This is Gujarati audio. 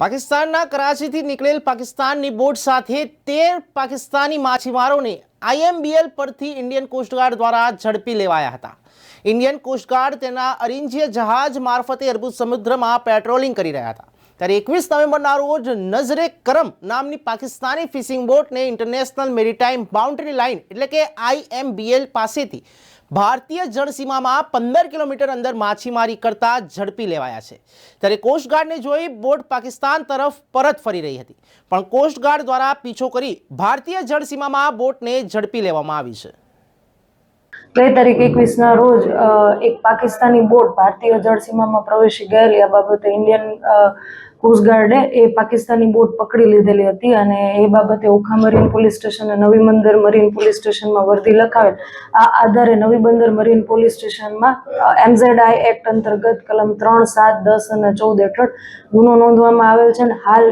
પાકિસ્તાનના કરાચીથી નીકળેલ પાકિસ્તાનની બોટ સાથે તેર પાકિસ્તાની માછીમારોને આઈએમબીએલ પરથી ઇન્ડિયન કોસ્ટગાર્ડ દ્વારા ઝડપી લેવાયા હતા. ઇન્ડિયન કોસ્ટગાર્ડ તેના અરિંજીય જહાજ મારફતે અરબી સમુદ્રમાં પેટ્રોલિંગ કરી રહ્યા હતા. ત્યારે એકવીસ નવેમ્બરના રોજ નઝરે કરમ નામની પાકિસ્તાની ફિશિંગ બોટને ઇન્ટરનેશનલ મેરીટાઈમ બાઉન્ડ્રી લાઇન એટલે કે આઈએમબીએલ પાસેથી ભારતીય જળસીમામાં પંદર કિલોમીટર અંદર માછીમારી કરતા ઝડપી લેવાયા છે. ત્યારે કોસ્ટગાર્ડને જોઈ બોટ પાકિસ્તાન તરફ પરત ફરી રહી હતી. પણ કોસ્ટગાર્ડ દ્વારા પીછો કરી ભારતીય જળસીમામાં બોટને ઝડપી લેવામાં આવી છે. ગઈ તારીખ એકવીસના રોજ એક પાકિસ્તાની બોટ ભારતીય જળસીમામાં પ્રવેશી ગયેલી. આ બાબતે ઇન્ડિયન કોસ્ટગાર્ડે એ પાકિસ્તાની બોટ પકડી લીધેલી હતી અને એ બાબતે ઓખા મરીન પોલીસ સ્ટેશન અને નવી બંદર મરીન પોલીસ સ્ટેશનમાં વર્દી લખાવેલ. આ આધારે નવી બંદર મરીન પોલીસ સ્ટેશનમાં એમઝેડઆઈ એક્ટ અંતર્ગત કલમ ત્રણ, સાત, દસ અને ચૌદ હેઠળ ગુનો નોંધવામાં આવેલ છે અને હાલ